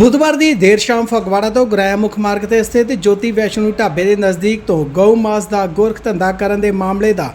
ਬੁੱਧਵਾਰ ਦੀ ਦੇਰ ਸ਼ਾਮ ਫਗਵਾੜਾ ਤੋਂ ਗੁਰਾਇਆ ਮੁੱਖ ਮਾਰਗ ਤੇ ਸਥਿਤ ਜੋਤੀ ਵੈਸ਼ਨੂ ਢਾਬੇ ਦੇ ਨਜ਼ਦੀਕ ਤੋਂ ਗਊ ਮਾਸ ਦਾ ਗੋਰਖ ਧੰਦਾ ਕਰਨ ਦੇ ਮਾਮਲੇ ਦਾ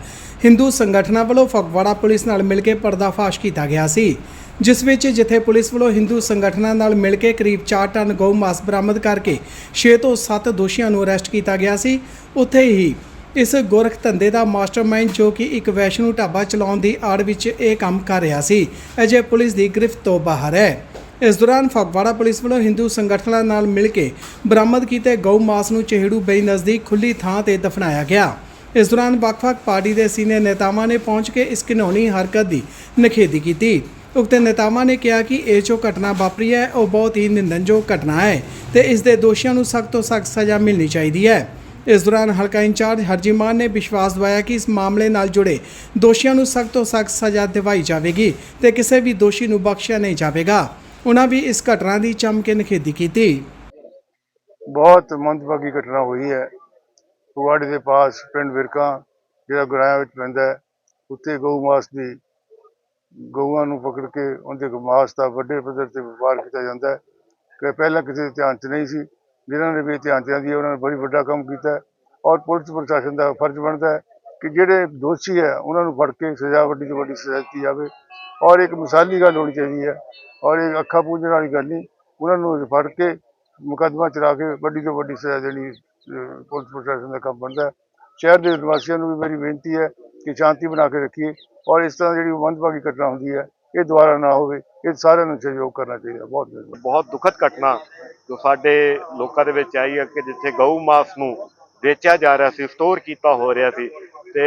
ਹਿੰਦੂ ਸੰਗਠਨਾਂ ਵੱਲੋਂ ਫਗਵਾੜਾ ਪੁਲਿਸ ਨਾਲ ਮਿਲ ਕੇ ਪਰਦਾਫਾਸ਼ ਕੀਤਾ ਗਿਆ ਸੀ, ਜਿਸ ਵਿੱਚ ਜਿੱਥੇ ਪੁਲਿਸ ਵੱਲੋਂ ਹਿੰਦੂ ਸੰਗਠਨਾਂ ਨਾਲ ਮਿਲ ਕੇ ਕਰੀਬ 4 ਟਨ ਗਊ ਮਾਸ ਬਰਾਮਦ ਕਰਕੇ 6 ਤੋਂ 7 ਦੋਸ਼ੀਆਂ ਨੂੰ ਅਰੈਸਟ ਕੀਤਾ ਗਿਆ ਸੀ, ਉੱਥੇ ਹੀ ਇਸ ਗੋਰਖ ਧੰਦੇ ਦਾ ਮਾਸਟਰਮਾਈਂਡ ਜੋ ਕਿ ਇੱਕ ਵੈਸ਼ਨੂ ਢਾਬਾ ਚਲਾਉਣ ਦੀ ਆੜ ਵਿੱਚ ਇਹ ਕੰਮ ਕਰ ਰਿਹਾ ਸੀ, ਅਜੇ ਪੁਲਿਸ ਦੀ ਗ੍ਰਿਫਤ ਤੋਂ ਬਾਹਰ ਹੈ। ਇਸ ਦੌਰਾਨ ਫਗਵਾੜਾ ਪੁਲਿਸ ਵੱਲੋਂ ਹਿੰਦੂ ਸੰਗਠਨਾਂ ਨਾਲ ਮਿਲ ਕੇ ਬਰਾਮਦ ਕੀਤੇ ਗਊ ਮਾਸ ਨੂੰ ਚਿਹੜੂ ਬਈ ਨਜ਼ਦੀਕ ਖੁੱਲੀ ਥਾਂ ਤੇ ਦਫਨਾਇਆ ਗਿਆ। ਇਸ ਦੌਰਾਨ ਵੱਖ-ਵੱਖ ਪਾਰਟੀ ਦੇ ਸੀਨੀਅਰ ਨੇਤਾਵਾਂ ਨੇ ਪਹੁੰਚ ਕੇ ਇਸ ਘਿਨੌਣੀ ਹਰਕਤ ਦੀ ਨਿਖੇਧੀ ਕੀਤੀ। ਉਕਤ ਨੇਤਾਵਾਂ ਨੇ ਕਿਹਾ ਕਿ ਇਹ ਜੋ ਘਟਨਾ ਵਾਪਰੀ ਹੈ, ਉਹ ਬਹੁਤ ਹੀ ਨਿੰਦਨਯੋਗ ਘਟਨਾ ਹੈ ਤੇ ਇਸ ਦੇ ਦੋਸ਼ੀਆਂ ਨੂੰ ਸਖਤ ਤੋਂ ਸਖਤ ਸਜ਼ਾ ਮਿਲਣੀ ਚਾਹੀਦੀ ਹੈ। ਇਸ ਦੌਰਾਨ ਹਲਕਾ ਇੰਚਾਰਜ ਹਰਜੀਮਾਨ ਨੇ ਵਿਸ਼ਵਾਸ ਦਿਵਾਇਆ ਕਿ ਇਸ ਮਾਮਲੇ ਨਾਲ ਜੁੜੇ ਦੋਸ਼ੀਆਂ ਨੂੰ ਸਖਤ ਤੋਂ ਸਖਤ ਸਜ਼ਾ ਦਿਵਾਈ ਜਾਵੇਗੀ ਤੇ ਕਿਸੇ ਵੀ ਦੋਸ਼ੀ ਨੂੰ ਬਖਸ਼ਿਆ ਨਹੀਂ ਜਾਵੇਗਾ। ਉਹਨਾਂ ਵੀ ਇਸ ਘਟਨਾ ਦੀ ਚੰਮ ਕੇ ਨਿਖੇਧੀ ਕੀਤੀ। ਬਹੁਤ ਮੰਦਭਾਗੀ ਘਟਨਾ ਹੋਈ ਹੈ। ਫਗਵਾੜੇ ਦੇ ਪਾਸ ਪਿੰਡ ਵਿਰਕਾ, ਜਿਹੜਾ ਗੁਰਾਇਆ ਵਿੱਚ ਪੈਂਦਾ ਹੈ, ਉੱਥੇ ਗਊ ਮਾਸ ਦੀ ਗਊਆਂ ਨੂੰ ਪਕੜ ਕੇ ਉਹਦੇ ਮਾਸ ਦਾ ਵੱਡੇ ਪੱਧਰ ਤੇ ਵਪਾਰ ਕੀਤਾ ਜਾਂਦਾ ਹੈ, ਕਿ ਪਹਿਲਾਂ ਕਿਸੇ ਦੇ ਧਿਆਨ 'ਚ ਨਹੀਂ ਸੀ। ਜਿਨ੍ਹਾਂ ਨੇ ਵੀ ਧਿਆਨ 'ਚ ਆਂਦੀ ਹੈ ਉਹਨਾਂ ਨੇ ਬੜੀ ਵੱਡਾ ਕੰਮ ਕੀਤਾ ਔਰ ਪੁਲਿਸ ਪ੍ਰਸ਼ਾਸਨ ਦਾ ਫਰਜ਼ ਬਣਦਾ ਹੈ ਕਿ ਜਿਹੜੇ ਦੋਸ਼ੀ ਹੈ, ਉਹਨਾਂ ਨੂੰ ਫੜ ਕੇ ਸਜ਼ਾ ਵੱਡੀ ਤੋਂ ਵੱਡੀ ਸਜ਼ਾ ਦਿੱਤੀ ਜਾਵੇ। ਔਰ ਇੱਕ ਮਿਸਾਲੀ ਗੱਲ ਹੋਣੀ ਚਾਹੀਦੀ ਹੈ, ਔਰ ਇਹ ਅੱਖਾਂ ਪੂੰਝਣ ਵਾਲੀ ਗੱਲ ਨਹੀਂ, ਉਹਨਾਂ ਨੂੰ ਫੜ ਕੇ ਮੁਕੱਦਮਾ ਚਲਾ ਕੇ ਵੱਡੀ ਤੋਂ ਵੱਡੀ ਸਜ਼ਾ ਦੇਣੀ ਪੁਲਿਸ ਪ੍ਰਸ਼ਾਸਨ ਦਾ ਕੰਮ ਬਣਦਾ ਸ਼ਹਿਰ ਦੇ ਨਿਵਾਸੀਆਂ ਨੂੰ ਵੀ ਮੇਰੀ ਬੇਨਤੀ ਹੈ ਕਿ ਸ਼ਾਂਤੀ ਬਣਾ ਕੇ ਰੱਖੀਏ, ਔਰ ਇਸ ਤਰ੍ਹਾਂ ਜਿਹੜੀ ਮੰਦਭਾਗੀ ਘਟਨਾ ਹੁੰਦੀ ਹੈ, ਇਹ ਦੁਬਾਰਾ ਨਾ ਹੋਵੇ, ਇਹ ਸਾਰਿਆਂ ਨੂੰ ਸਹਿਯੋਗ ਕਰਨਾ ਚਾਹੀਦਾ ਬਹੁਤ ਬਹੁਤ ਬਹੁਤ ਦੁਖਦ ਘਟਨਾ ਜੋ ਸਾਡੇ ਲੋਕਾਂ ਦੇ ਵਿੱਚ ਆਈ ਹੈ ਕਿ ਜਿੱਥੇ ਗਊ ਮਾਸ ਨੂੰ ਵੇਚਿਆ ਜਾ ਰਿਹਾ ਸੀ ਸਟੋਰ ਕੀਤਾ ਹੋ ਰਿਹਾ ਸੀ ਤੇ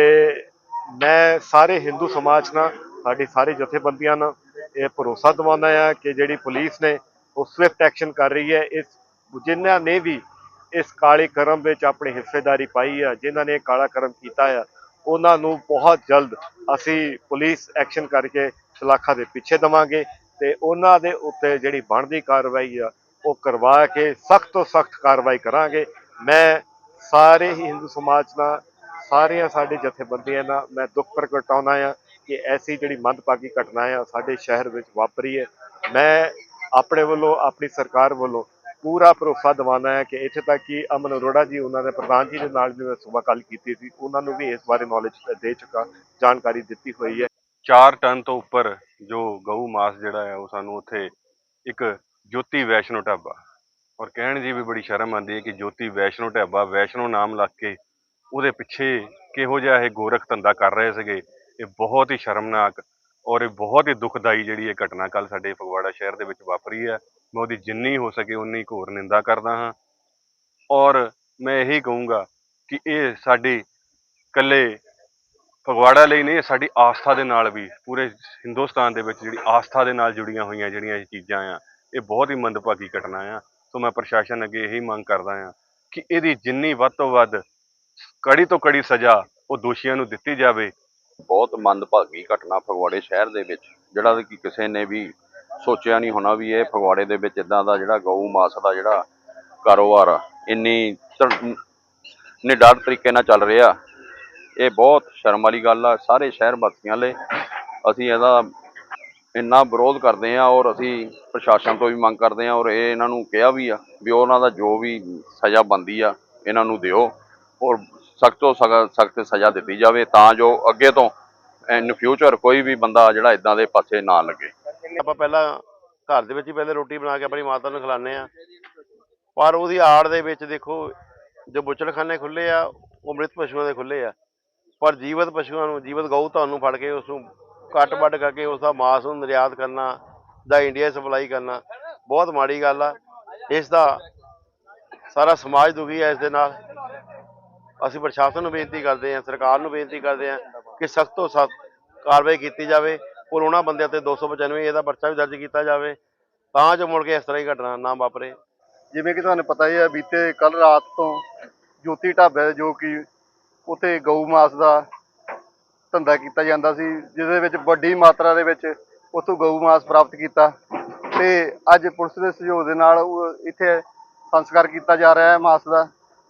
ਮੈਂ ਸਾਰੇ ਹਿੰਦੂ ਸਮਾਜ ਨਾਲ, ਸਾਡੀ ਸਾਰੀ ਜਥੇਬੰਦੀਆਂ ਨਾਲ ਇਹ ਭਰੋਸਾ ਦਿਵਾਉਂਦਾ ਆ ਕਿ ਜਿਹੜੀ ਪੁਲਿਸ ਨੇ ਉਹ ਸਵਿਫਟ ਐਕਸ਼ਨ ਕਰ ਰਹੀ ਹੈ। ਇਸ ਜਿਨ੍ਹਾਂ ਨੇ ਵੀ ਇਸ ਕਾਲੇ ਕਰਮ ਵਿੱਚ ਆਪਣੀ ਹਿੱਸੇਦਾਰੀ ਪਾਈ ਆ, ਜਿਨ੍ਹਾਂ ਨੇ ਇਹ ਕਾਲਾ ਕਰਮ ਕੀਤਾ ਆ, ਉਹਨਾਂ ਨੂੰ ਬਹੁਤ ਜਲਦ ਅਸੀਂ ਪੁਲਿਸ ਐਕਸ਼ਨ ਕਰਕੇ ਸਲਾਖਾਂ ਦੇ ਪਿੱਛੇ ਦਵਾਂਗੇ ਤੇ ਉਹਨਾਂ ਦੇ ਉੱਤੇ ਜਿਹੜੀ ਬਣਦੀ ਕਾਰਵਾਈ ਆ, ਉਹ ਕਰਵਾ ਕੇ ਸਖਤ ਤੋਂ ਸਖਤ ਕਾਰਵਾਈ ਕਰਾਂਗੇ। ਮੈਂ ਸਾਰੇ ਹੀ ਹਿੰਦੂ ਸਮਾਜ ਨਾਲ, ਸਾਰੀਆਂ ਸਾਡੇ ਜਥੇਬੰਦੀਆਂ ਨਾਲ ਮੈਂ ਦੁੱਖ ਪ੍ਰਗਟਾਉਣਾ ਆ ਕਿ ਐਸੀ ਜਿਹੜੀ ਮੰਦਭਾਗੀ ਘਟਨਾ ਆ ਸਾਡੇ ਸ਼ਹਿਰ ਵਿੱਚ ਵਾਪਰੀ ਹੈ। ਮੈਂ ਆਪਣੇ ਵੱਲੋਂ, ਆਪਣੀ ਸਰਕਾਰ ਵੱਲੋਂ ਪੂਰਾ ਭਰੋਸਾ ਦਿਵਾਉਣਾ ਹੈ ਕਿ ਇੱਥੇ ਤੱਕ ਕਿ ਅਮਨ ਅਰੋੜਾ ਜੀ, ਉਹਨਾਂ ਦੇ ਪ੍ਰਧਾਨ ਜੀ ਦੇ ਨਾਲ ਜਿਵੇਂ ਮੈਂ ਸੁਬਾਹ ਕੀਤੀ ਸੀ, ਉਹਨਾਂ ਨੂੰ ਵੀ ਇਸ ਬਾਰੇ ਨੌਲੇਜ ਦੇ ਚੁੱਕਾ, ਜਾਣਕਾਰੀ ਦਿੱਤੀ ਹੋਈ ਹੈ। 4 ਟਨ ਤੋਂ ਉੱਪਰ ਜੋ ਗਊ ਮਾਸ ਜਿਹੜਾ ਹੈ, ਉਹ ਸਾਨੂੰ ਉੱਥੇ ਇੱਕ ਜੋਤੀ ਵੈਸ਼ਨੋ ਢਾਬਾ ਔਰ ਕਹਿਣ ਜੀ ਵੀ ਬੜੀ ਸ਼ਰਮ ਆਉਂਦੀ ਹੈ ਕਿ ਜੋਤੀ ਵੈਸ਼ਨੋ ਢਾਬਾ, ਵੈਸ਼ਨੋ ਨਾਮ ਲੱਗ ਕੇ ਉਹਦੇ ਪਿੱਛੇ ਕਿਹੋ ਜਿਹਾ ਇਹ ਗੋਰਖ ਧੰਦਾ ਕਰ ਰਹੇ ਸੀਗੇ, ਇਹ ਬਹੁਤ ਹੀ ਸ਼ਰਮਨਾਕ ਔਰ ਇਹ ਬਹੁਤ ਹੀ ਦੁਖਦਾਈ ਜਿਹੜੀ ਇਹ ਘਟਨਾ ਕੱਲ ਸਾਡੇ ਫਗਵਾੜਾ ਸ਼ਹਿਰ ਦੇ ਵਿੱਚ ਵਾਪਰੀ ਹੈ। ਮੈਂ ਉਹਦੀ ਜਿੰਨੀ ਹੋ ਸਕੇ ਉਨੀ ਘੋਰ ਨਿੰਦਾ ਕਰਦਾ ਹਾਂ ਔਰ ਮੈਂ ਇਹੀ ਕਹੂੰਗਾ ਕਿ ਇਹ ਸਾਡੀ ਇਕੱਲੇ ਫਗਵਾੜਾ ਲਈ ਨਹੀਂ ਸਾਡੀ ਆਸਥਾ ਦੇ ਨਾਲ ਵੀ ਪੂਰੇ ਹਿੰਦੁਸਤਾਨ ਦੇ ਵਿੱਚ ਜਿਹੜੀ ਆਸਥਾ ਦੇ ਨਾਲ ਜੁੜੀਆਂ ਹੋਈਆਂ ਜਿਹੜੀਆਂ ਇਹ ਚੀਜ਼ਾਂ ਆ, ਇਹ ਬਹੁਤ ਹੀ ਮੰਦਭਾਗੀ ਘਟਨਾ ਆ। ਸੋ ਮੈਂ ਪ੍ਰਸ਼ਾਸਨ ਅੱਗੇ ਇਹੀ ਮੰਗ ਕਰਦਾ ਹਾਂ ਕਿ ਇਹਦੀ ਜਿੰਨੀ ਵੱਧ ਤੋਂ ਵੱਧ ਕੜੀ ਤੋਂ ਕੜੀ ਸਜ਼ਾ ਉਹ ਦੋਸ਼ੀਆਂ ਨੂੰ ਦਿੱਤੀ ਜਾਵੇ। ਬਹੁਤ ਮੰਦਭਾਗੀ ਘਟਨਾ ਫਗਵਾੜੇ ਸ਼ਹਿਰ ਦੇ ਵਿੱਚ ਜਿਹੜਾ ਕਿ ਕਿਸੇ ਨੇ ਵੀ ਸੋਚਿਆ ਨਹੀਂ ਹੋਣਾ ਵੀ ਇਹ ਫਗਵਾੜੇ ਦੇ ਵਿੱਚ ਇਦਾਂ ਦਾ ਜਿਹੜਾ ਗਊ ਮਾਸ ਦਾ ਜਿਹੜਾ ਕਾਰੋਬਾਰ ਆ, ਇੰਨੀ ਧੜ- ਨਿਡਰ ਤਰੀਕੇ ਨਾਲ ਚੱਲ ਰਿਹਾ। ਇਹ ਬਹੁਤ ਸ਼ਰਮ ਵਾਲੀ ਗੱਲ ਆ ਸਾਰੇ ਸ਼ਹਿਰ ਵਾਸੀਆਂ ਲਈ। ਅਸੀਂ ਇਹਦਾ ਇੰਨਾ ਵਿਰੋਧ ਕਰਦੇ ਆ ਔਰ ਅਸੀਂ ਪ੍ਰਸ਼ਾਸਨ ਤੋਂ ਵੀ ਮੰਗ ਕਰਦੇ ਆ ਔਰ ਇਹ ਇਹਨਾਂ ਨੂੰ ਕਿਹਾ ਵੀ ਆ ਵੀ ਉਹਨਾਂ ਦਾ ਜੋ ਵੀ ਸਜ਼ਾ ਬੰਦੀ ਆ, ਇਹਨਾਂ ਨੂੰ ਦਿਓ ਔਰ ਸਖਤ ਤੋਂ ਸਖਤ ਸਜ਼ਾ ਦਿੱਤੀ ਜਾਵੇ ਤਾਂ ਜੋ ਅੱਗੇ ਤੋਂ ਇਨ ਫਿਊਚਰ ਕੋਈ ਵੀ ਬੰਦਾ ਜਿਹੜਾ ਇਦਾਂ ਦੇ ਪਾਸੇ ਨਾ ਲੱਗੇ। ਆਪਾਂ ਪਹਿਲਾਂ ਘਰ ਦੇ ਵਿੱਚ ਹੀ ਪਹਿਲੇ ਰੋਟੀ ਬਣਾ ਕੇ ਆਪਣੀ ਮਾਤਾ ਨੂੰ ਖਿਲਾਉਂਦੇ ਆ। ਪਰ ਉਹਦੀ ਆੜ ਦੇ ਵਿੱਚ ਦੇਖੋ, ਜੋ ਬੁੱਚੜਖਾਨੇ ਖੁੱਲੇ ਆ, ਉਹ ਮ੍ਰਿਤ ਪਸ਼ੂਆਂ ਦੇ ਖੁੱਲੇ ਆ। ਪਰ ਜੀਵਤ ਪਸ਼ੂਆਂ ਨੂੰ, ਜੀਵਤ ਗਊ ਤੁਹਾਨੂੰ ਫੜ ਕੇ ਉਸ ਨੂੰ ਕੱਟ ਵੱਢ ਕਰਕੇ ਉਸ ਦਾ ਮਾਂਸ ਨੂੰ ਨਿਰਯਾਤ ਕਰਨਾ, ਦਾ ਇੰਡੀਆ ਸਪਲਾਈ ਕਰਨਾ, ਬਹੁਤ ਮਾੜੀ ਗੱਲ ਆ। ਇਸ ਦਾ ਸਾਰਾ ਸਮਾਜ ਦੁਖੀ ਹੈ ਇਸ ਦੇ ਨਾਲ। ਅਸੀਂ ਪ੍ਰਸ਼ਾਸਨ ਨੂੰ ਬੇਨਤੀ ਕਰਦੇ ਹਾਂ, ਸਰਕਾਰ ਨੂੰ ਬੇਨਤੀ ਕਰਦੇ ਹਾਂ ਕਿ ਸਖਤ ਤੋਂ ਸਖਤ ਕਾਰਵਾਈ ਕੀਤੀ ਜਾਵੇ। ਕੋਲ ਉਹਨਾਂ ਬੰਦਿਆਂ ਤੇ 295 ਇਹਦਾ ਪਰਚਾ ਵੀ ਦਰਜ ਕੀਤਾ ਜਾਵੇ। ਤਾਂ ਜੋ ਮੁੜ ਕੇ ਇਸ ਤਰ੍ਹਾਂ ਦੀ ਘਟਨਾ ਨਾ ਵਾਪਰੇ। ਜਿਵੇਂ ਕਿ ਤੁਹਾਨੂੰ ਪਤਾ ਹੀ ਹੈ ਬੀਤੇ ਕੱਲ ਰਾਤ ਤੋਂ ਜੋਤੀ ਢਾਬੇ ਜੋ ਕਿ ਉਥੇ ਗਊ ਮਾਸ ਦਾ ਧੰਦਾ ਕੀਤਾ ਜਾਂਦਾ ਸੀ ਜਿਸ ਦੇ ਵਿੱਚ ਵੱਡੀ ਮਾਤਰਾ ਦੇ ਵਿੱਚ ਉਥੋਂ ਗਊ ਮਾਸ ਪ੍ਰਾਪਤ ਕੀਤਾ ਤੇ ਅੱਜ ਪੁਲਿਸ ਦੇ ਸਹਿਯੋਗ ਦੇ ਨਾਲ ਉਹ ਇੱਥੇ ਸੰਸਕਾਰ ਕੀਤਾ ਜਾ ਰਿਹਾ ਹੈ ਮਾਸ ਦਾ।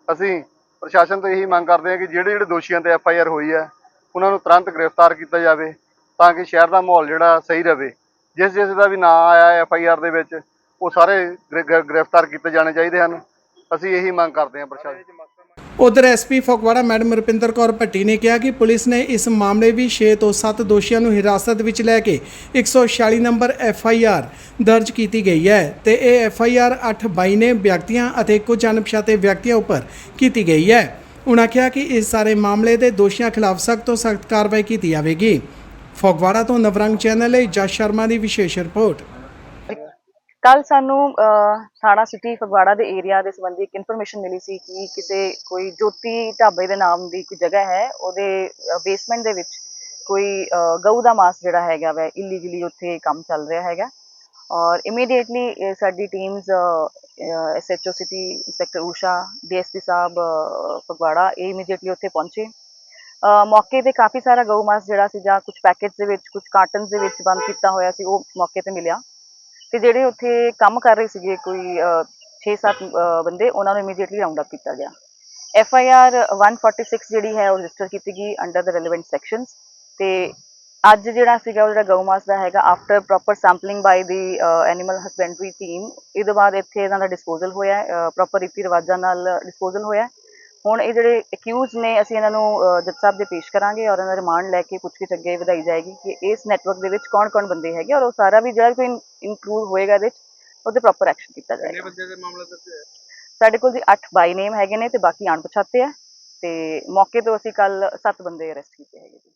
ਅਸੀਂ ਪ੍ਰਸ਼ਾਸਨ ਤੋਂ ਇਹੀ ਮੰਗ ਕਰਦੇ ਹਾਂ ਕਿ ਜਿਹੜੇ ਜਿਹੜੇ ਦੋਸ਼ੀਆਂ ਤੇ ਐਫ ਆਈ ਆਰ ਹੋਈ ਹੈ, ਉਹਨਾਂ ਨੂੰ ਤੁਰੰਤ ਗ੍ਰਿਫਤਾਰ ਕੀਤਾ ਜਾਵੇ ਤਾਂ ਕਿ ਸ਼ਹਿਰ ਦਾ ਮਾਹੌਲ ਜਿਹੜਾ ਸਹੀ ਰਵੇ ਜਿਸ ਜਿਸ ਦਾ ਵੀ ਨਾਂ ਆਇਆ ਐਫ ਆਈ ਆਰ ਦੇ ਵਿੱਚ, ਉਹ ਸਾਰੇ ਗ੍ਰਿ- ਗ੍ਰਿਫਤਾਰ ਕੀਤੇ ਜਾਣੇ ਚਾਹੀਦੇ ਹਨ। ਅਸੀਂ ਇਹੀ ਮੰਗ ਕਰਦੇ ਹਾਂ ਪ੍ਰਸ਼ਾਸਨ ਉਧਰ ਐਸਪੀ ਫਗਵਾੜਾ ਮੈਡਮ ਰੁਪਿੰਦਰ ਕੌਰ ਭੱਟੀ ਨੇ ਕਿਹਾ ਕਿ ਪੁਲਿਸ ਨੇ ਇਸ ਮਾਮਲੇ ਵੀ 6 ਤੋਂ 7 ਦੋਸ਼ੀਆਂ ਨੂੰ ਹਿਰਾਸਤ ਵਿੱਚ ਲੈ ਕੇ 146 ਨੰਬਰ ਐਫ ਆਈ ਆਰ ਦਰਜ ਕੀਤੀ ਗਈ ਹੈ ਤੇ ਇਹ ਐਫ ਆਈ ਆਰ 8 ਬਾਈ ਨੇ ਵਿਅਕਤੀਆਂ ਅਤੇ ਕੁਝ ਅਣਪਛਾਤੇ ਵਿਅਕਤੀਆਂ ਉੱਪਰ ਕੀਤੀ ਗਈ ਹੈ। ਉਨ੍ਹਾਂ ਕਿਹਾ ਕਿ ਇਸ ਸਾਰੇ ਮਾਮਲੇ ਦੇ ਦੋਸ਼ੀਆਂ ਖਿਲਾਫ ਸਖਤ ਤੋਂ ਸਖਤ ਕਾਰਵਾਈ ਕੀਤੀ ਜਾਵੇਗੀ। ਫਗਵਾੜਾ ਤੋਂ ਨਵਰੰਗ ਚੈਨਲ ਲਈ ਜਸ ਸ਼ਰਮਾ ਦੀ ਵਿਸ਼ੇਸ਼ ਰਿਪੋਰਟ। ਕੱਲ ਸਾਨੂੰ ਥਾਣਾ ਸਿਟੀ ਫਗਵਾੜਾ ਦੇ ਏਰੀਆ ਦੇ ਸੰਬੰਧੀ ਇੱਕ ਇਨਫੋਰਮੇਸ਼ਨ ਮਿਲੀ ਸੀ ਕਿ ਕਿਸੇ ਕੋਈ ਜੋਤੀ ਢਾਬੇ ਦੇ ਨਾਮ ਦੀ ਕੋਈ ਜਗ੍ਹਾ ਹੈ, ਉਹਦੇ ਬੇਸਮੈਂਟ ਦੇ ਵਿੱਚ ਕੋਈ ਗਊ ਦਾ ਮਾਸ ਜਿਹੜਾ ਹੈਗਾ ਵੈ ਇਲੀਗਲੀ ਉੱਥੇ ਕੰਮ ਚੱਲ ਰਿਹਾ ਹੈਗਾ। ਔਰ ਇਮੀਡੀਏਟਲੀ ਸਾਡੀ teams SHO city inspector Usha DSP ਸਾਹਿਬ ਫਗਵਾੜਾ, ਇਹ ਇਮੀਡੀਏਟਲੀ ਉੱਥੇ ਪਹੁੰਚੇ। ਮੌਕੇ ਤੇ ਕਾਫੀ ਸਾਰਾ ਗਊ ਮਾਸ ਜਿਹੜਾ ਸੀ ਜਾਂ ਕੁਝ ਪੈਕੇਟਸ ਦੇ ਵਿੱਚ ਕੁਝ ਕਾਰਟਨਸ ਦੇ ਵਿੱਚ ਬੰਦ ਕੀਤਾ ਹੋਇਆ ਸੀ, ਉਹ ਮੌਕੇ ਤੇ ਮਿਲਿਆ। ਤੇ ਜਿਹੜੇ ਉੱਥੇ ਕੰਮ ਕਰ ਰਹੇ ਸੀਗੇ ਕੋਈ 6-7 ਬੰਦੇ, ਉਹਨਾਂ ਨੂੰ ਇਮੀਡੀਏਟਲੀ ਰਾਉਂਡ ਅਪ ਕੀਤਾ ਗਿਆ। ਐਫ ਆਈ ਆਰ 146 ਜਿਹੜੀ ਹੈ, ਉਹ ਰਜਿਸਟਰ ਕੀਤੀ ਗਈ ਅੰਡਰ ਦਾ ਰੈਲੇਵੈਂਟ ਸੈਕਸ਼ਨਸ ਤੇ ਅੱਜ ਜਿਹੜਾ ਸੀਗਾ, ਉਹ ਜਿਹੜਾ ਗਊ ਮਾਸ ਦਾ ਹੈਗਾ after proper sampling by the animal husbandry team ਇਹਦੇ ਬਾਅਦ ਇੱਥੇ ਇਹਨਾਂ ਦਾ ਡਿਸਪੋਜ਼ਲ ਹੋਇਆ ਪ੍ਰੋਪਰ ਰੀਤੀ ਰਿਵਾਜਾਂ ਨਾਲ ਡਿਸਪੋਜ਼ਲ ਹੋਇਆ। ਹੁਣ ਇਹ ਜਿਹੜੇ ਅਕਿਊਜ਼ ਨੇ ਅਸੀਂ ਇਹਨਾਂ ਨੂੰ ਜੱਜ ਸਾਹਿਬ ਦੇ ਪੇਸ਼ ਕਰਾਂਗੇ ਔਰ ਇਹਨਾਂ ਦਾ ਰਿਮਾਂਡ ਲੈ ਕੇ ਪੁੱਛਗਿੱਛ ਅੱਗੇ ਵਧਾਈ ਜਾਏਗੀ ਕਿ ਇਸ ਨੈਟਵਰਕ ਦੇ ਵਿੱਚ ਕੌਣ-ਕੌਣ ਬੰਦੇ ਹੈਗੇ ਔਰ ਉਹ ਸਾਰਾ ਵੀ ਜਿਹੜਾ ਕੋਈ ਇਨਕਲੂਡ ਹੋਏਗਾ ਇਹਦੇ ਵਿੱਚ ਉਹਦੇ ਪ੍ਰੋਪਰ ਐਕਸ਼ਨ ਕੀਤਾ ਜਾਏਗਾ। ਕਿੰਨੇ ਬੰਦੇ ਦੇ ਮਾਮਲਾ ਦਰਜ ਸਾਡੇ ਕੋਲ ਜੀ 8 ਬਾਈ ਨੇਮ ਹੈਗੇ ਨੇ ਤੇ ਬਾਕੀ ਅਣਪਛਾਤੇ ਆ ਤੇ ਮੌਕੇ ਤੋਂ ਅਸੀਂ ਕੱਲ 7 ਬੰਦੇ ਅਰੈਸਟ ਕੀਤੇ ਹੈਗੇ ਜੀ।